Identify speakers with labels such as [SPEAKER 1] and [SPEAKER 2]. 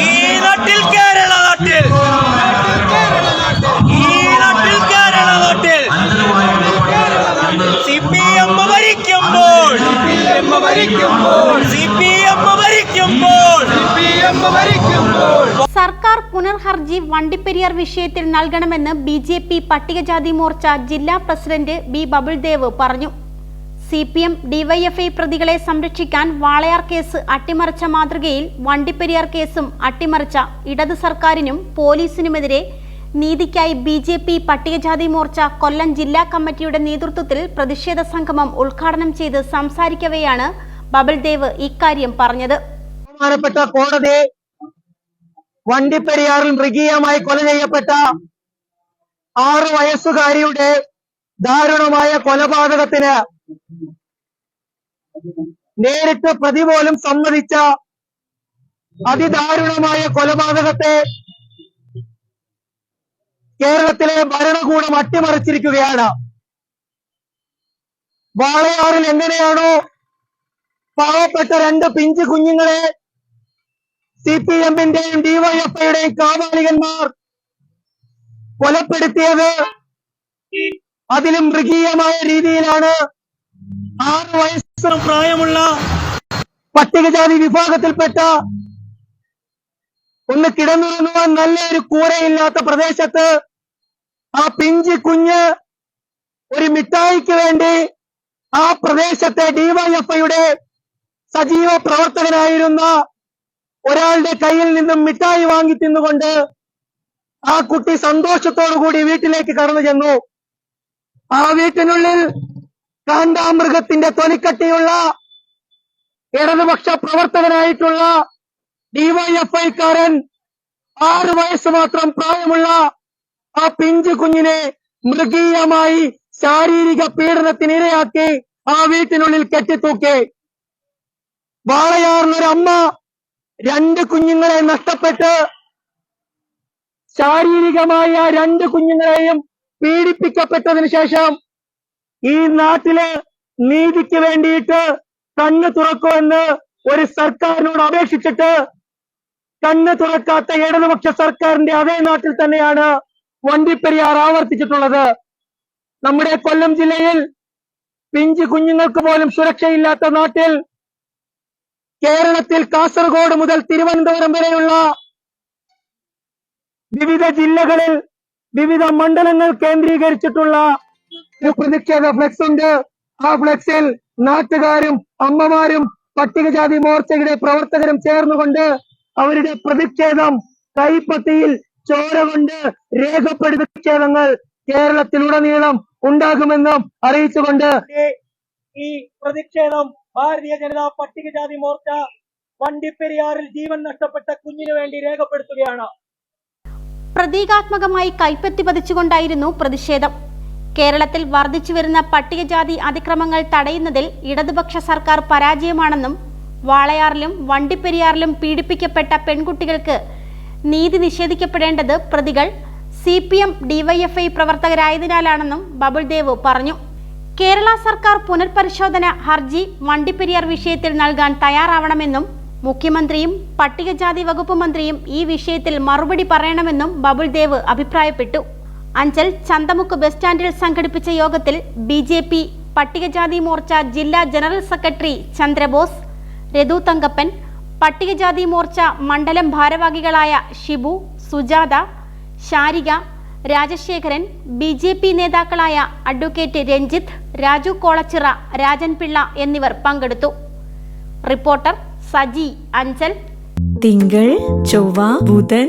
[SPEAKER 1] ഈ നാട്ടിൽ കേരള നാട്ടിൽ. ഈ നാട്ടിൽ കേരള നാട്ടിൽ.
[SPEAKER 2] സർക്കാർ പുനർഹർജി വണ്ടിപ്പെരിയാർ വിഷയത്തിൽ നൽകണമെന്ന് ബി ജെ പി പട്ടികജാതി മോർച്ച ജില്ലാ പ്രസിഡന്റ് ബി ബബിൾദേവ് പറഞ്ഞു. സി പി എം ഡിവൈഎഫ്ഐ പ്രതികളെ സംരക്ഷിക്കാൻ വാളയാർ കേസ് അട്ടിമറിച്ച മാതൃകയിൽ വണ്ടിപ്പെരിയാർ കേസും അട്ടിമറിച്ച ഇടത് സർക്കാരിനും പോലീസിനുമെതിരെ നീതിക്കായി ബി ജെ പി പട്ടികജാതി മോർച്ച കൊല്ലം ജില്ലാ കമ്മിറ്റിയുടെ നേതൃത്വത്തിൽ പ്രതിഷേധ സംഗമം ഉദ്ഘാടനം ചെയ്ത് സംസാരിക്കവെയാണ് ബബൽദേവ് ഇക്കാര്യം പറഞ്ഞത്.
[SPEAKER 3] കോടതി വണ്ടിപ്പെരിയാറിൽ മൃഗീയമായി കൊല ചെയ്യപ്പെട്ട ആറു വയസ്സുകാരിയുടെ ദാരുണമായ കൊലപാതകത്തിന് നേരിട്ട് പ്രതി പോലും സമ്മതിച്ച അതിദാരുണമായ കൊലപാതകത്തെ കേരളത്തിലെ ഭരണകൂടം അട്ടിമറിച്ചിരിക്കുകയാണ്. വാളയാറിൽ എങ്ങനെയാണോ പാവപ്പെട്ട രണ്ട് പിഞ്ചു കുഞ്ഞുങ്ങളെ സി പി എമ്മിന്റെയും ഡിവൈഎഫ്ഐയുടെയും കാവാലികന്മാർ കൊലപ്പെടുത്തിയത് അതിലും മൃഗീയമായ രീതിയിലാണ് ആറ് വയസ്സ് പ്രായമുള്ള പട്ടികജാതി വിഭാഗത്തിൽപ്പെട്ട ഒന്ന് കിടന്നുറങ്ങുവാൻ നല്ലൊരു കൂരയില്ലാത്ത പ്രദേശത്ത് ആ പിഞ്ചി കുഞ്ഞ് ഒരു മിഠായിക്ക് വേണ്ടി ആ പ്രദേശത്തെ ഡിവൈഎഫ്ഐയുടെ സജീവ പ്രവർത്തകനായിരുന്ന ഒരാളുടെ കയ്യിൽ നിന്നും മിഠായി വാങ്ങി തിന്നുകൊണ്ട് ആ കുട്ടി സന്തോഷത്തോടു കൂടി വീട്ടിലേക്ക് കടന്നു ചെന്നു. ആ വീട്ടിനുള്ളിൽ കാണ്ടാമൃഗത്തിന്റെ തൊലിക്കട്ടിയുള്ള ഇടതുപക്ഷ പ്രവർത്തകനായിട്ടുള്ള ഡിവൈഎഫ്ഐക്കാരൻ ആറ് വയസ്സ് മാത്രം പ്രായമുള്ള ആ പിഞ്ചു കുഞ്ഞിനെ മൃഗീയമായി ശാരീരിക പീഡനത്തിന് ഇരയാക്കി ആ വീട്ടിനുള്ളിൽ കെട്ടിത്തൂക്കി. അമ്മ രണ്ട് കുഞ്ഞുങ്ങളെ നഷ്ടപ്പെട്ട് ശാരീരികമായ രണ്ട് കുഞ്ഞുങ്ങളെയും പീഡിപ്പിക്കപ്പെട്ടതിന് ശേഷം ഈ നാട്ടിലെ നീതിക്ക് വേണ്ടിയിട്ട് കണ്ണ് തുറക്കുമെന്ന് ഒരു സർക്കാരിനോട് അപേക്ഷിച്ചിട്ട് കണ്ണ് തുറക്കാത്ത ഇടതുപക്ഷ സർക്കാരിന്റെ അതേ നാട്ടിൽ തന്നെയാണ് വണ്ടിപ്പെരിയാർ ആവർത്തിച്ചിട്ടുള്ളത്. നമ്മുടെ കൊല്ലം ജില്ലയിൽ പിഞ്ചു കുഞ്ഞുങ്ങൾക്ക് പോലും സുരക്ഷയില്ലാത്ത നാട്ടിൽ കേരളത്തിൽ കാസർഗോഡ് മുതൽ തിരുവനന്തപുരം വരെയുള്ള വിവിധ ജില്ലകളിൽ വിവിധ മണ്ഡലങ്ങൾ കേന്ദ്രീകരിച്ചിട്ടുള്ള പ്രതിഷേധ ഫ്ലെക്സ് ഉണ്ട്. ആ ഫ്ലക്സിൽ നാട്ടുകാരും അമ്മമാരും പട്ടികജാതി മോർച്ചയുടെ പ്രവർത്തകരും ചേർന്നുകൊണ്ട് അവരുടെ പ്രതിഷേധം കൈപ്പത്തിയിൽ ചോര കൊണ്ട് രേഖപ്പെടുത്തി പ്രതിഷേധങ്ങൾ കേരളത്തിലുടനീളം ഉണ്ടാകുമെന്നും അറിയിച്ചുകൊണ്ട് ഈ പ്രതിഷേധം ഭാരതീയ ജനതാ പട്ടികജാതി മോർച്ച വണ്ടിപ്പെരിയാറിൽ ജീവൻ നഷ്ടപ്പെട്ട കുഞ്ഞിനു വേണ്ടി രേഖപ്പെടുത്തുകയാണ്.
[SPEAKER 2] പ്രതീകാത്മകമായി കൈപ്പത്തി പതിച്ചുകൊണ്ടായിരുന്നു പ്രതിഷേധം. കേരളത്തിൽ വർദ്ധിച്ചു വരുന്ന പട്ടികജാതി അതിക്രമങ്ങൾ തടയുന്നതിൽ ഇടതുപക്ഷ സർക്കാർ പരാജയമാണെന്നും വാളയാറിലും വണ്ടിപ്പെരിയാറിലും പീഡിപ്പിക്കപ്പെട്ട പെൺകുട്ടികൾക്ക് നീതി നിഷേധിക്കപ്പെടേണ്ടത് പ്രതികൾ സി പി എം ഡിവൈഎഫ്ഐ പ്രവർത്തകരായതിനാലാണെന്നും ബബിൾദേവ് പറഞ്ഞു. കേരള സർക്കാർ പുനർപരിശോധന ഹർജി വണ്ടിപ്പെരിയാർ വിഷയത്തിൽ നൽകാൻ തയ്യാറാവണമെന്നും മുഖ്യമന്ത്രിയും പട്ടികജാതി വകുപ്പ് മന്ത്രിയും ഈ വിഷയത്തിൽ മറുപടി പറയണമെന്നും ബബിൾദേവ് അഭിപ്രായപ്പെട്ടു. അഞ്ചൽ ചന്തമുക്ക് ബസ് സ്റ്റാൻഡിൽ സംഘടിപ്പിച്ച യോഗത്തിൽ ബി ജെ പി പട്ടികജാതി മോർച്ച ജില്ലാ ജനറൽ സെക്രട്ടറി ചന്ദ്രബോസ് രഘു തങ്കപ്പൻ പട്ടികജാതി മോർച്ച മണ്ഡലം ഭാരവാഹികളായ Shibu Sujatha Sharika Rajasekharan B J P നേതാക്കളായ അഡ്വക്കേറ്റ് രഞ്ജിത്ത് രാജു കോളച്ചിറ രാജൻ പിള്ള എന്നിവർ പങ്കെടുത്തു. റിപ്പോർട്ടർ സജി അഞ്ചൽ.
[SPEAKER 4] തിങ്കൾ ചൊവ്വ ബുധൻ